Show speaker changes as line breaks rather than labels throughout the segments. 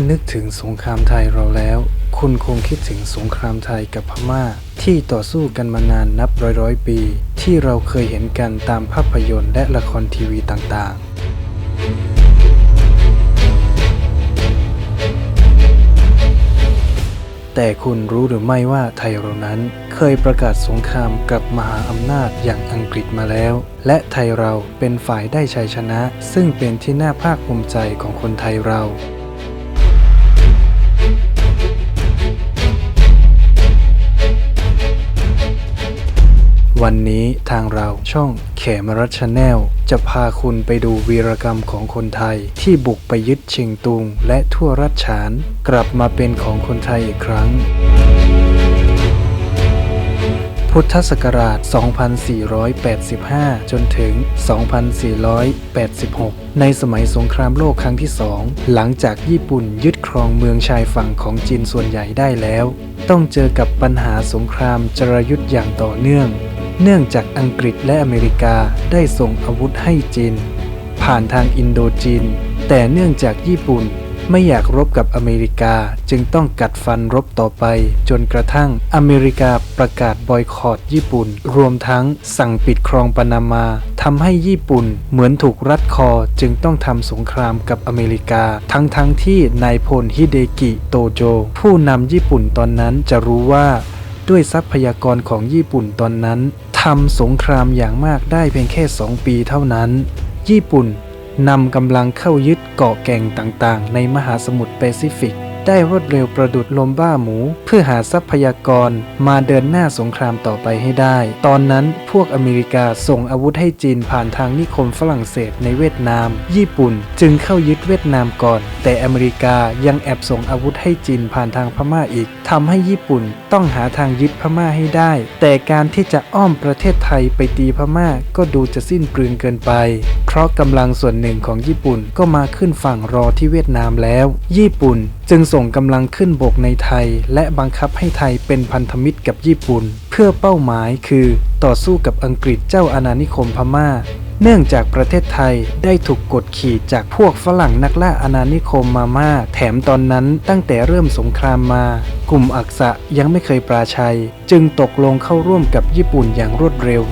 ่อนึกถึงสงครามไทยเราแล้ว คุณคงคิดถึงสงครามไทยกับพม่า ที่ต่อสู้กันมานานนับร้อยร้อยปี ที่เราเคยเห็นกันตามภาพยนตร์และละครทีวีต่างๆแต่คุณรู้หรือไม่ว่าไทยเรานั้น เคยประกาศสงครามกับมหาอำนาจอย่างอังกฤษมาแล้ว และไทยเราเป็นฝ่ายได้ชัยชนะ ซึ่งเป็นที่น่าภาคภูมิใจของคนไทยเรา วันนี้ทางเราช่องเขมรัชแนลจะพาคุณไปดูวีรกรรมของคนไทย ที่บุกไปยึดเชียงตุงและทั่วรัชฉาน กลับมาเป็นของคนไทยอีกครั้ง พุทธศักราช 2485 จนถึง 2486 ในสมัยสงครามโลกครั้งที่สอง หลังจากญี่ปุ่นยึดครองเมืองชายฝั่งของจีนส่วนใหญ่ได้แล้ว ต้องเจอกับปัญหาสงครามจรยุทธ์อย่างต่อเนื่อง เนื่องจากอังกฤษและอเมริกาได้ส่งอาวุธให้จีน ผ่านทางอินโดจีน แต่เนื่องจากญี่ปุ่นไม่อยากรบกับอเมริกาจึงต้องกัดฟันรบต่อไป จนกระทั่งอเมริกาประกาศบอยคอรดญี่ปุ่น รวมทั้งสั่งปิดคลองปานามาทำให้ญี่ปุ่นเหมือนถูกรัดคอจึงต้องทำสงครามกับอเมริกา ทั้งๆทที่นายพลฮิเดกิโตโจ ผู้นำญี่ปุ่นตอนนั้นจะรู้ว่า ด้วยทรัพยากรของญี่ปุ่นตอนนั้น ทำสงครามอย่างมากได้เพียงแค่2ปีเท่านั้น ญี่ปุ่นนำกำลังเข้ายึดเกาะแก่งต่างๆ ในมหาสมุทรแปซิฟิก ได้รวดเร็วประดุดลมบ้าหมู เพื่อหาทรัพยากรมาเดินหน้าสงครามต่อไปให้ได้ ตอนนั้นพวกอเมริกาส่งอาวุธให้จีนผ่านทางนิคมฝรั่งเศสในเวียดนาม ญี่ปุ่นจึงเข้ายึดเวียดนามก่อน แต่อเมริกายังแอบส่งอาวุธให้จีนผ่านทางพม่าอีกทำให้ญี่ปุ่นต้องหาทางยึดพม่าให้ได้ แต่การที่จะอ้อมประเทศไทยไปตีพม่าก็ดูจะสิ้นเปลืองเกินไป เพราะกำลังส่วนหนึ่งของญี่ปุ่นก็มาขึ้นฝั่งรอที่เวียดนามแล้ว ญี่ปุ่น จึงส่งกำลังขึ้นบกในไทย และบังคับให้ไทยเป็นพันธมิตรกับญี่ปุ่น เพื่อเป้าหมายคือต่อสู้กับอังกฤษเจ้าอาณานิคมพม่า เนื่องจากประเทศไทยได้ถูกกดขี่จากพวกฝรั่งนักล่าอาณานิคมมามาแถมตอนนั้นตั้งแต่เริ่มสงครามมา กลุ่มอักษะยังไม่เคยปราชัย จึงตกลงเข้าร่วมกับญี่ปุ่นอย่างรวดเร็ว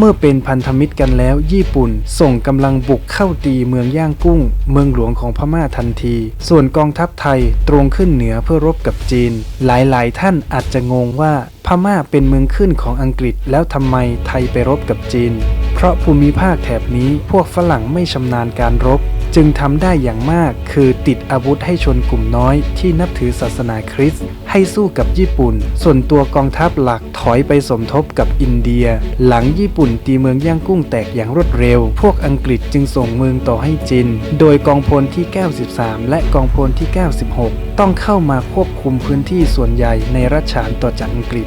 เมื่อเป็นพันธมิตรกันแล้ว ญี่ปุ่นส่งกำลังบุกเข้าตีเมืองย่างกุ้ง เมืองหลวงของพม่าทันที ส่วนกองทัพไทยตรงขึ้นเหนือเพื่อรบกับจีน หลายๆ ท่านอาจจะงงว่าพม่าเป็นเมืองขึ้นของอังกฤษแล้วทำไมไทยไปรบกับจีน เพราะภูมิภาคแถบนี้พวกฝรั่งไม่ชำนาญการรบ จึงทำได้อย่างมากคือติดอาวุธให้ชนกลุ่มน้อยที่นับถือศาสนาคริสต์ให้สู้กับญี่ปุ่น ส่วนตัวกองทัพหลักถอยไปสมทบกับอินเดีย หลังญี่ปุ่นตีเมืองย่างกุ้งแตกอย่างรวดเร็ว พวกอังกฤษจึงส่งเมืองต่อให้จีนโดยกองพลที่ 93 และกองพลที่ 96 ต้องเข้ามาควบคุมพื้นที่ส่วนใหญ่ในรัชฉานต่อจากอังกฤษ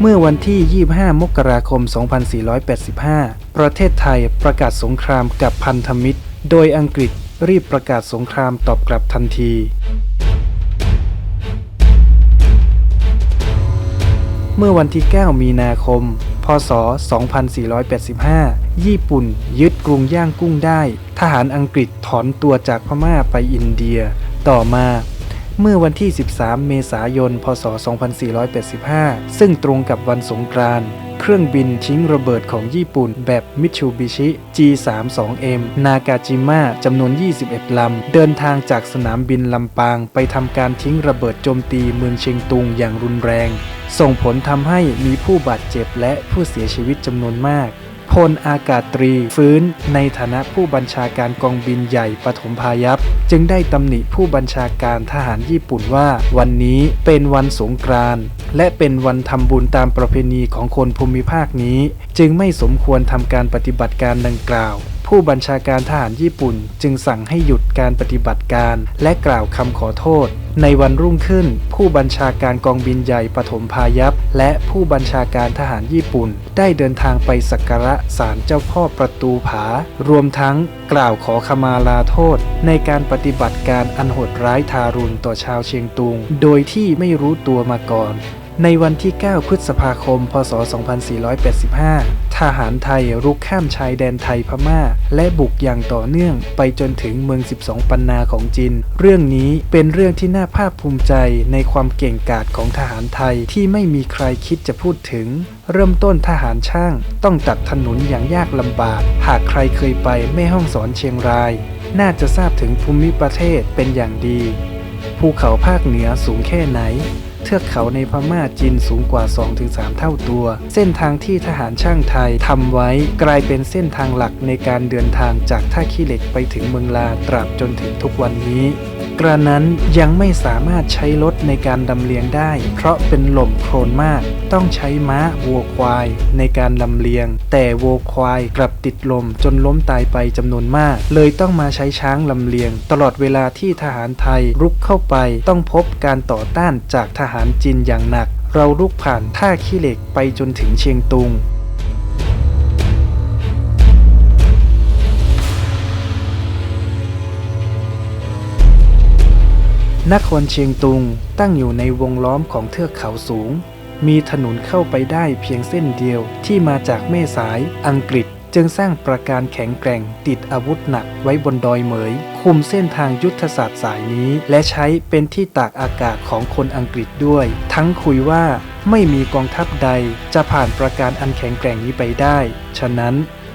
เมื่อวันที่ 25 มกราคม 2485 ประเทศไทยประกาศสงครามกับพันธมิตร โดยอังกฤษ รีบประกาศสงครามตอบกลับทันที เมื่อวันที่ 9 มีนาคม พศ 2485 ญี่ปุ่น ยึดกรุงย่างกุ้งได้ ทหารอังกฤษถอนตัวจากพม่าไปอินเดีย ต่อมาเมื่อวันที่ 13 เมษายน พศ 2485 ซึ่งตรงกับวันสงกรานต์ เครื่องบินทิ้งระเบิดของญี่ปุ่นแบบมิตซูบิชิ G32M นากาจิมะจำนวน 21 ลำ เดินทางจากสนามบินลำปาง ไปทำการทิ้งระเบิดโจมตีเมืองเชียงตุงอย่างรุนแรง ส่งผลทำให้มีผู้บาดเจ็บและผู้เสียชีวิตจำนวนมาก พลอากาศตรีฟื้น ในฐานะผู้บัญชาการกองบินใหญ่ปฐมพายัพ จึงได้ตำหนิผู้บัญชาการทหารญี่ปุ่นว่า วันนี้เป็นวันสงกรานต์และเป็นวันทำบุญตามประเพณีของคนภูมิภาคนี้ จึงไม่สมควรทำการปฏิบัติการดังกล่าว ผู้บัญชาการทหารญี่ปุ่นจึงสั่งให้หยุดการปฏิบัติการ และกล่าวคำขอโทษ ในวันรุ่งขึ้น ผู้บัญชาการกองบินใหญ่ปฐมพายัพและผู้บัญชาการทหารญี่ปุ่น ได้เดินทางไปสักการะศาลเจ้าพ่อประตูผา รวมทั้งกล่าวขอขมาลาโทษ ในการปฏิบัติการอันโหดร้ายทารุณต่อชาวเชียงตุง โดยที่ไม่รู้ตัวมาก่อน ในวันที่ 9 พฤษภาคม พศ 2485 ทหารไทยรุกข้ามชายแดนไทยพม่า และบุกอย่างต่อเนื่องไปจนถึงเมือง 12 ปันนาของจีน เรื่องนี้เป็นเรื่องที่น่าภาคภูมิใจในความเก่งกาจของทหารไทยที่ไม่มีใครคิดจะพูดถึง เริ่มต้นทหารช่าง ต้องตัดถนนอย่างยากลำบาก หากใครเคยไปแม่ห้องสอนเชียงราย น่าจะทราบถึงภูมิประเทศเป็นอย่างดี ภูเขาภาคเหนือสูงแค่ไหน เทือกเขาในพม่าจีนสูงกว่า 2-3 เท่าตัว เส้นทางที่ทหารช่างไทยทำไว้กลายเป็นเส้นทางหลักในการเดินทางจากท่าขี้เหล็กไปถึงเมืองลาตราบจนถึงทุกวันนี้ กระนั้นยังไม่สามารถใช้รถในการดำเลียงได้ เพราะเป็นหล่มโคลนมาก ต้องใช้ม้าวัวควายในการลำเลียง แต่วัวควายกลับติดลมจนล้มตายไปจำนวนมาก เลยต้องมาใช้ช้างลำเลียง ตลอดเวลาที่ทหารไทยรุกเข้าไปต้องพบการต่อต้านจากทหารจีนอย่างหนัก เราลุกผ่านท่าขี้เหล็กไปจนถึงเชียงตุง นครเชียงตุงตั้งอยู่ในวงล้อมของเทือกเขาสูง มีถนนเข้าไปได้เพียงเส้นเดียวที่มาจากแม่สายอังกฤษ จึงสร้างประการแข็งแกร่งติดอาวุธหนักไว้บนดอยเหมย คุมเส้นทางยุทธศาสตร์สายนี้ และใช้เป็นที่ตากอากาศของคนอังกฤษด้วย ทั้งคุยว่าไม่มีกองทัพใดจะผ่านประการอันแข็งแกร่งนี้ไปได้ ฉะนั้น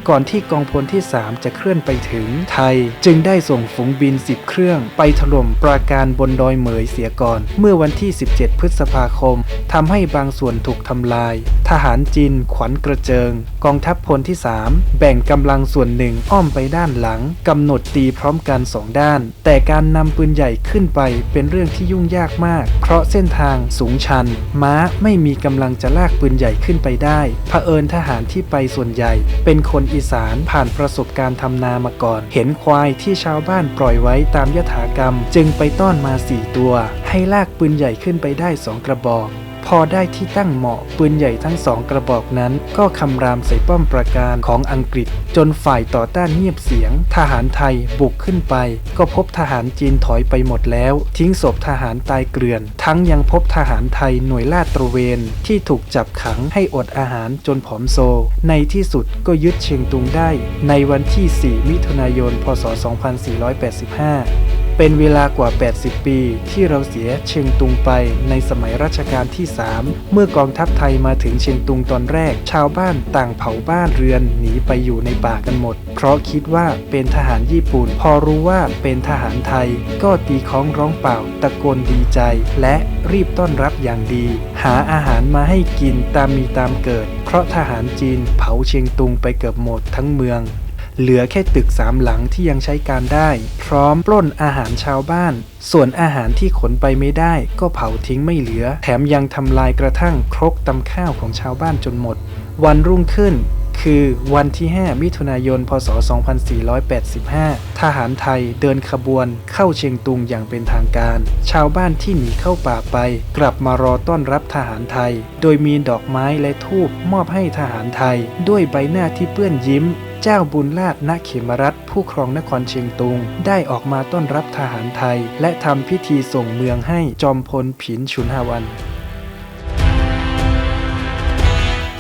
ก่อนที่กองพลที่ 3 จะเคลื่อนไปถึงไทย จึงได้ส่งฝูงบิน 10 เครื่อง ไปถล่มปราการบนดอยเหมยเสียก่อน เมื่อวันที่ 17 พฤษภาคมทำให้บางส่วนถูกทำลาย ทหารจีนขวัญกระเจิง กองทัพพลที่ 3 แบ่งกำลังส่วนหนึ่งอ้อมไปด้านหลังกำหนดตีพร้อมกันสองด้าน แต่การนำปืนใหญ่ขึ้นไปเป็นเรื่องที่ยุ่งยากมาก เพราะเส้นทางสูงชัน ม้าไม่มีกำลังจะลากปืนใหญ่ขึ้นไปได้เผอิญทหารที่ไปส่วนใหญ่เป็นคนอีสานผ่านประสบการณ์ทำนามาก่อน เห็นควายที่ชาวบ้านปล่อยไว้ตามยถากรรม จึงไปต้อนมาสี่ตัว ให้ลากปืนใหญ่ขึ้นไปได้สองกระบอก พอได้ที่ตั้งเหมาะปืนใหญ่ทั้งสองกระบอกนั้น ก็คำรามใส่ป้อมปราการของอังกฤษ จนฝ่ายต่อต้านเงียบเสียง ทหารไทยบุกขึ้นไป ก็พบทหารจีนถอยไปหมดแล้ว ทิ้งศพทหารตายเกลื่อน ทั้งยังพบทหารไทยหน่วยลาดตระเวน ที่ถูกจับขังให้อดอาหารจนผอมโซ ในที่สุดก็ยึดเชียงตุงได้ ในวันที่ 4 มิถุนายน พศ 2485 เป็นเวลากว่า 80 ปี ที่เราเสียเชียงตุงไปในสมัยรัชกาลที่ 3 เมื่อกองทัพไทยมาถึงเชียงตุงตอนแรก ชาวบ้านต่างเผาบ้านเรือนหนีไปอยู่ในป่ากันหมด เพราะคิดว่าเป็นทหารญี่ปุ่น พอรู้ว่าเป็นทหารไทย ก็ตีค้องร้องเป่าตะโกนดีใจ และรีบต้อนรับอย่างดี หาอาหารมาให้กินตามมีตามเกิด เพราะทหารจีนเผาเชียงตุงไปเกือบหมดทั้งเมือง เหลือแค่ตึกสามหลังที่ยังใช้การได้ พร้อมปล้นอาหารชาวบ้าน ส่วนอาหารที่ขนไปไม่ได้ ก็เผาทิ้งไม่เหลือ แถมยังทำลายกระทั่งครกตำข้าวของชาวบ้านจนหมด วันรุ่งขึ้นคือวันที่ 5 มิถุนายน พศ 2485 ทหารไทยเดินขบวนเข้าเชียงตุงอย่างเป็นทางการ ชาวบ้านที่หนีเข้าป่าไป กลับมารอต้อนรับทหารไทย โดยมีดอกไม้และธูปมอบให้ทหารไทย ด้วยใบหน้าที่เปื้อนยิ้ม เจ้าบุญลาดณเขมรัฐผู้ครองนครเชียงตุง ได้ออกมาต้อนรับทหารไทย และทำพิธีส่งเมืองให้จอมพลผินชุนหาวัน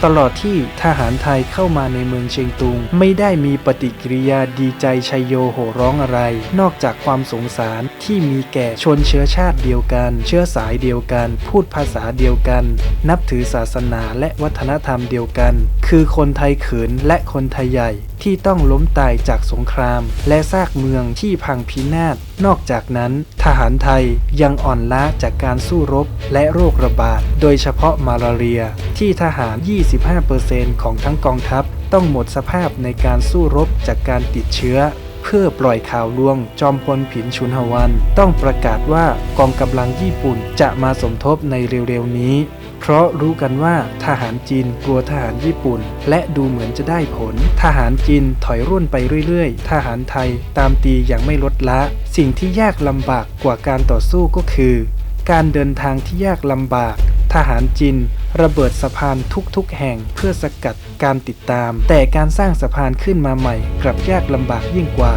ตลอดที่ทหารไทยเข้ามาในเมืองเชียงตุง ไม่ได้มีปฏิกิริยาดีใจชัยโยโห่ร้องอะไร นอกจากความสงสารที่มีแก่ชนเชื้อชาติเดียวกัน เชื้อสายเดียวกัน พูดภาษาเดียวกัน นับถือศาสนาและวัฒนธรรมเดียวกัน คือคนไทยเขินและคนไทยใหญ่ ที่ต้องล้มตายจากสงคราม และซากเมืองที่พังพินาศ นอกจากนั้น ทหารไทยยังอ่อนล้าจากการสู้รบและโรคระบาด โดยเฉพาะมาลาเรีย ที่ทหาร 25%ของทั้งกองทัพ ต้องหมดสภาพในการสู้รบจากการติดเชื้อเพื่อปล่อยข่าวลวง จอมพลผินชุนหวัน ต้องประกาศว่ากองกำลังญี่ปุ่นจะมาสมทบในเร็วๆนี้ เพราะรู้กันว่าทหารจีนกลัวทหารญี่ปุ่น และดูเหมือนจะได้ผล ทหารจีนถอยร่นไปเรื่อยๆ ทหารไทยตามตีอย่างไม่ลดละ สิ่งที่ยากลำบากกว่าการต่อสู้ก็คือ การเดินทางที่ยากลำบากทหารจีนระเบิดสะพานทุกๆ แห่งเพื่อสกัดการติดตาม แต่การสร้างสะพานขึ้นมาใหม่กลับยากลำบากยิ่งกว่า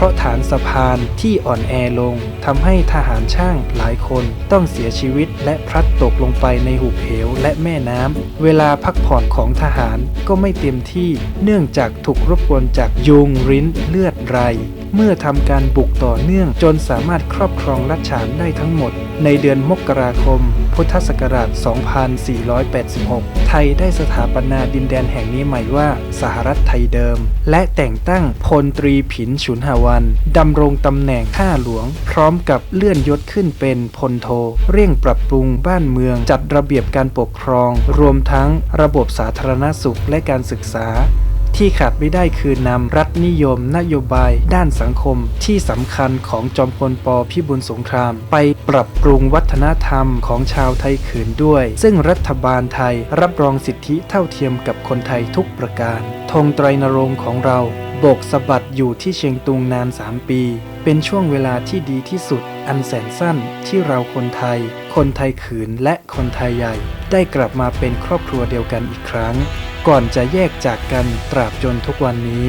ราะฐานสะพานที่อ่อนแอลงทำให้ทหารช่างหลายคนต้องเสียชีวิตและพลัดตกลงไปในหุบเหวและแม่น้ำ เวลาพักผ่อนของทหารก็ไม่เต็มที่เนื่องจากถูกรบกวนจากยุงริ้นเลือดไร เมื่อทำการบุกต่อเนื่องจนสามารถครอบครองรัชฉานได้ทั้งหมด ในเดือนมกราคม พุทธศักราช 2486 ไทยได้สถาปนาดินแดนแห่งนี้ใหม่ว่า สหรัฐไทยเดิม และแต่งตั้งพลตรีผินฉุนหาวันดำรงตำแหน่งข้าหลวง พร้อมกับเลื่อนยศขึ้นเป็นพลโท เร่งปรับปรุงบ้านเมืองจัดระเบียบการปกครอง รวมทั้งระบบสาธารณสุขและการศึกษา ที่ขาดไม่ได้คือนำรัฐนิยม นโยบาย ด้านสังคมที่สำคัญของจอมพลปพิบูลสงคราม ไปปรับปรุงวัฒนธรรมของชาวไทยขืนด้วย ซึ่งรัฐบาลไทยรับรองสิทธิเท่าเทียมกับคนไทยทุกประการธงไตรนรงค์ของเราโบกสะบัดอยู่ที่เชียงตุงนาน 3 ปี เป็นช่วงเวลาที่ดีที่สุด อันแสนสั้นที่เราคนไทย คนไทยขืนและคนไทยใหญ่ ได้กลับมาเป็นครอบครัวเดียวกันอีกครั้ง ก่อนจะแยกจากกันตราบจนทุกวันนี้